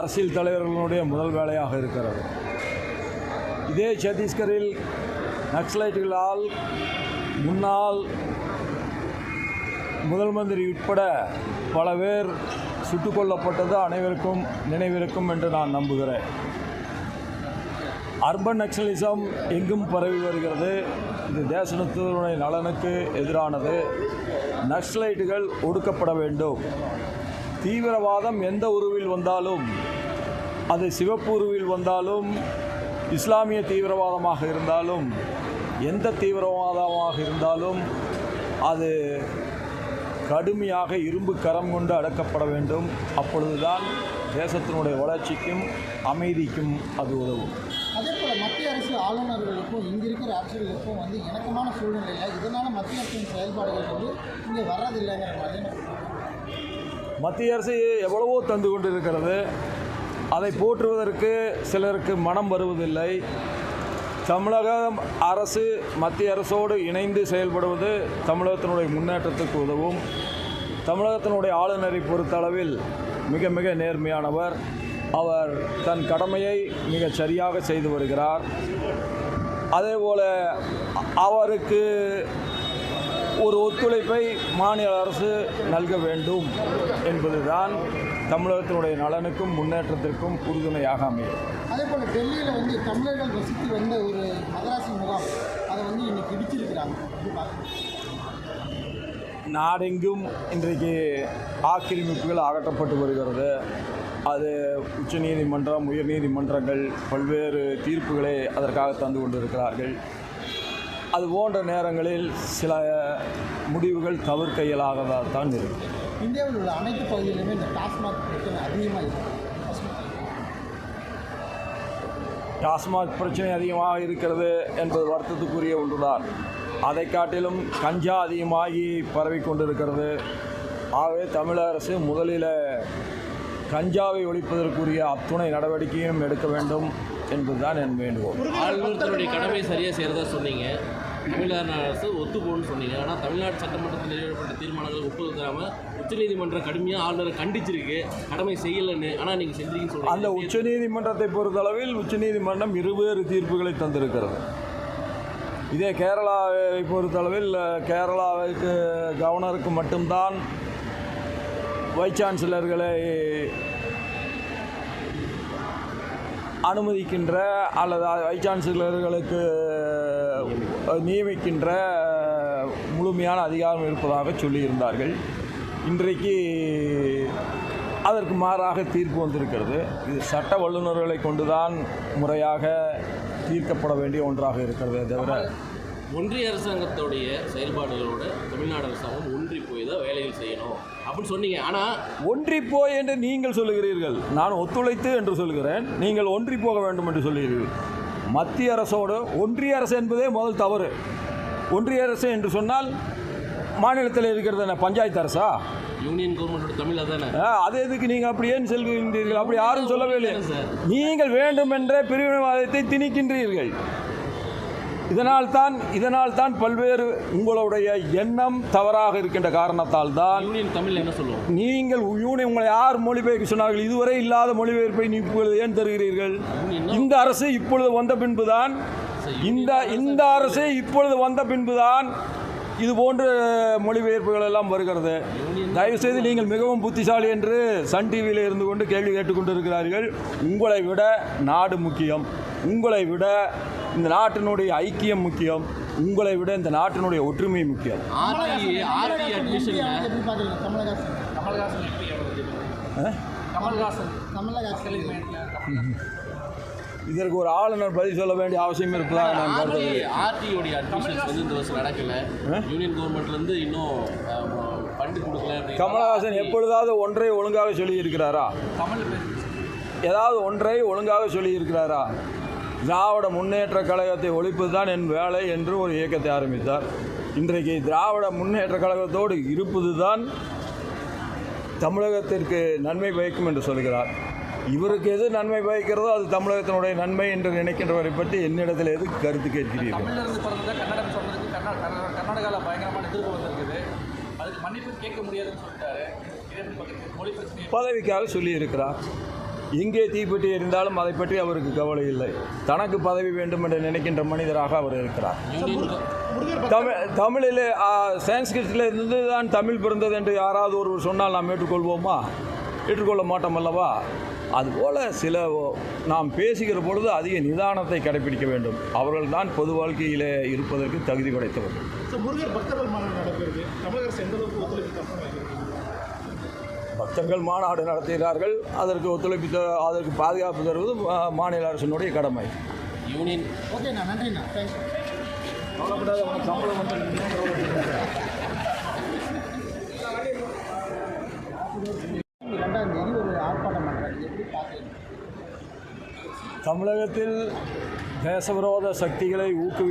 அரசியல் தலைவர்களுடைய முதல் வேலையாக இருக்கிறது. இதே சத்தீஸ்கரில் நக்சலைட்டுகளால் முன்னாள் முதல் மந்திரி உட்பட பல பேர் சுட்டுக் கொல்லப்பட்டது அனைவருக்கும் நினைவிருக்கும் என்று நான் நம்புகிறேன். அர்பன் நக்சலிசம் எங்கும் பரவி வருகிறது. இது தேசத்தினுடைய நலனுக்கு எதிரானது. நக்சலைட்டுகள் ஒடுக்கப்பட வேண்டும். தீவிரவாதம் எந்த உருவில் வந்தாலும் அது சிவப்பு உருவில் வந்தாலும் இஸ்லாமிய தீவிரவாதமாக இருந்தாலும் எந்த தீவிரவாதமாக இருந்தாலும் அது கடுமையாக இரும்பு கரம் கொண்டு அடக்கப்பட வேண்டும். அப்பொழுதுதான் தேசத்தினுடைய வளர்ச்சிக்கும் அமைதிக்கும் அது உதவும். அதே போல் மத்திய அரசு ஆளுநர்களுக்கும் இங்கே இருக்கிற அரசுகளுக்கும் வந்து இணக்கமான சூழ்நிலையில் இதனால் மத்திய அரசின் செயல்பாடுகள் வந்து இங்கே வர்றதில்லைங்கிற மாதிரி மத்திய அரசு எவ்வளவோ தந்து கொண்டிருக்கிறது. அதை போற்றுவதற்கு சிலருக்கு மனம் வருவதில்லை. தமிழக அரசு மத்திய அரசோடு இணைந்து செயல்படுவது தமிழகத்தினுடைய முன்னேற்றத்துக்கு உதவும். தமிழகத்தினுடைய ஆளுநரை பொறுத்தளவில் மிக மிக நேர்மையானவர். அவர் தன் கடமையை மிகச் சரியாக செய்து வருகிறார். அதேபோல் அவருக்கு ஒரு ஒத்துழைப்பை மாநில அரசு நல்க வேண்டும் என்பதுதான் தமிழகத்தினுடைய நலனுக்கும் முன்னேற்றத்திற்கும் உறுதுணையாக அமையும். அதே போல் டெல்லியில் வந்து தமிழர்கள் வசித்து வந்த ஒரு மதராசி முகாம் அதை வந்து இன்னைக்கு இடிச்சிருக்கிறாங்க? நாடெங்கும் இன்றைக்கு ஆக்கிரமிப்புகள் அகற்றப்பட்டு வருகிறது. அது உச்சநீதிமன்றம் உயர்நீதிமன்றங்கள் பல்வேறு தீர்ப்புகளை அதற்காக தந்து கொண்டிருக்கிறார்கள். அது போன்ற நேரங்களில் சில முடிவுகள் தவிர்க்க இயலாததாக இருக்கும் இந்தியாவில் உள்ள அனைத்து பகுதிகளிலுமே இந்த டாஸ்மாக் பிரச்சனை அதிகமாக இருக்குது டாஸ்மாக் பிரச்சனை அதிகமாக இருக்கிறது என்பது வருத்தத்துக்குரிய ஒன்றுதான். அதை காட்டிலும் கஞ்சா அதிகமாகி பரவி கொண்டிருக்கிறது. ஆகவே தமிழக அரசு முதலில் கஞ்சாவை ஒழிப்பதற்குரிய அத்துணை நடவடிக்கையும் எடுக்க வேண்டும். என்பதுதான் என் வேண்டுகோள். ஆளுநர் தன்னுடைய கடமை சரியாக செய்கிறதா சொன்னீங்க. தமிழ்நாடு அரசு ஒத்து போகணும்னு சொன்னீங்க. ஆனால் தமிழ்நாடு சட்டமன்றத்தில் நிறைவேற்றப்பட்ட தீர்மானங்கள் ஒப்புதல் தராமல் உச்சநீதிமன்றம் கடுமையாக ஆளுநரை கண்டிச்சிருக்கு. கடமை செய்யலைன்னு. ஆனால் நீங்கள் செஞ்சீங்கன்னு அந்த சொல்றீங்க உச்சநீதிமன்றத்தை பொறுத்தளவில் உச்சநீதிமன்றம் இருவேறு தீர்ப்புகளை தந்திருக்கிறது. இதே கேரளாவை பொறுத்தளவில் கேரளாவுக்கு கவர்னருக்கு மட்டும்தான் வைஸ் சான்சலர்களை அனுமதிக்கின்ற அல்லது வைஸ் சான்சலர்களுக்கு நியமிக்கின்ற முழுமையான அதிகாரம் இருப்பதாக சொல்லியிருந்தார்கள். இன்றைக்கு அதற்கு மாறாக தீர்ப்பு வந்திருக்கிறது. இது சட்ட வல்லுநர்களை கொண்டுதான் முறையாக தீர்க்கப்பட வேண்டிய ஒன்றாக இருக்கிறதே தவிர ஒன்றிய அரசாங்கத்துடைய செயல்பாடுகளோட தமிழ்நாடு அரசாங்கம் ஒன்றி போய் தான் வேலைகள் செய்யணும் அப்படின்னு சொன்னீங்க. ஆனால் ஒன்றி போய் என்று நீங்கள் சொல்லுகிறீர்கள். நான் ஒத்துழைத்து என்று சொல்கிறேன் நீங்கள் ஒன்றி போக வேண்டும் என்று சொல்லுகிறீர்கள். மத்திய அரசோடு ஒன்றிய அரசு என்பதே முதல் தவறு. ஒன்றிய அரசு என்று சொன்னால் மாநிலத்தில் இருக்கிறது என்ன பஞ்சாயத்து அரசா? யூனியன் கவர்மெண்டோட தமிழ் அதானே? அது எதுக்கு நீங்கள் அப்படி ஏன் செல்கின்றீர்கள் அப்படி யாரும் சொல்லவே இல்லை. நீங்கள் வேண்டுமென்ற பிரிவினைவாதத்தை திணிக்கின்றீர்கள். இதனால் தான் இதனால் தான் பல்வேறு உங்களுடைய எண்ணம் தவறாக இருக்கின்ற காரணத்தால் தான் யூனியன் தமிழ் என்ன சொல்லுவோம்? நீங்கள் யூனியன் உங்களை யார் மொழிபெயர்க்க சொன்னார்கள்? இதுவரை இல்லாத மொழிபெயர்ப்பை நீ ஏன் தருகிறீர்கள்? இந்த அரசு இப்பொழுது வந்த பின்புதான் இந்த இந்த அரசு இப்பொழுது வந்த பின்புதான் இது போன்ற மொழிபெயர்ப்புகள் எல்லாம் வருகிறது. தயவுசெய்து நீங்கள் மிகவும் புத்திசாலி என்று சன் டிவியில் இருந்து கொண்டு கேள்வி கேட்டுக்கொண்டிருக்கிறார்கள். உங்களை விட நாடு முக்கியம். உங்களை விட இந்த நாட்டினுடைய ஐக்கியம் முக்கியம். உங்களை விட இந்த நாட்டினுடைய ஒற்றுமை முக்கியம். இதற்கு ஒரு ஆளுநர் பதில் சொல்ல வேண்டிய அவசியம் இருப்பதாக நான் கருதவில்லை. ஆர்டியோடைய அட்மிஷன்ஸ் வந்து இந்த வருஷம் நடக்கல. யூனியன் கவர்மெண்ட்லேருந்து இன்னும் ஃபண்டு கொடுக்கல கமலஹாசன் எப்பொழுதாவது ஒன்றை ஒழுங்காக சொல்லியிருக்கிறாரா? கமல் பேர் ஏதாவது ஒன்றை ஒழுங்காக சொல்லியிருக்கிறாரா? திராவிட முன்னேற்ற கழகத்தை ஒழிப்பது தான் என் வேலை என்று ஒரு இயக்கத்தை ஆரம்பித்தார். இன்றைக்கு திராவிட முன்னேற்ற கழகத்தோடு இருப்பது தான் தமிழகத்திற்கு நன்மை பயக்கும் என்று சொல்கிறார். இவருக்கு எது நன்மை பயக்கிறதோ அது தமிழகத்தினுடைய நன்மை என்று நினைக்கின்றவரை பற்றி என்னிடத்தில் எது கருத்து கேட்கிறீர்கள்? கர்நாடகாவில் பயங்கரமான எதிர்ப்பு வந்திருக்குது. அதுக்கு மன்னிப்பு கேட்க முடியாதுன்னு சொல்லிட்டாரு. இதே எப்படி பார்க்குறீங்க? மொழி பிரச்சனை பதவிக்காக சொல்லியிருக்கிறார். எங்கே தீப்பெட்டி இருந்தாலும் அதை பற்றி அவருக்கு கவலை இல்லை. தனக்கு பதவி வேண்டும் என்று நினைக்கின்ற மனிதராக அவர் இருக்கிறார். தமிழ் தமிழிலே ஆ, சான்ஸ்கிரிட்டில் இருந்து தான் தமிழ் பிறந்தது என்று யாராவது ஒருவர் சொன்னால் நாம் ஏற்றுக்கொள்வோமா? ஏற்றுக்கொள்ள மாட்டோம் அல்லவா? அதுபோல் சில நாம் பேசுகிற பொழுது அதிக நிதானத்தை கடைபிடிக்க வேண்டும். அவர்கள் தான் பொது வாழ்க்கையிலே இருப்பதற்கு தகுதி படைத்தவர்கள். பக்தர்கள் மாநாடு நடத்துகிறார்கள் அதற்கு ஒத்துழைப்பு த- அதற்கு பாதுகாப்பு தருவது மாநில அரசினுடைய கடமை. யூனியன். ஓகேண்ணா நன்றிண்ணா. தேங்க்யூ ரெண்டாம் தேதி ஒரு ஆர்ப்பாட்டம் பண்ணுறாங்க எப்படி பார்க்குறீங்க? தமிழகத்தில் தேசவிரோத சக்திகளை ஊக்குவி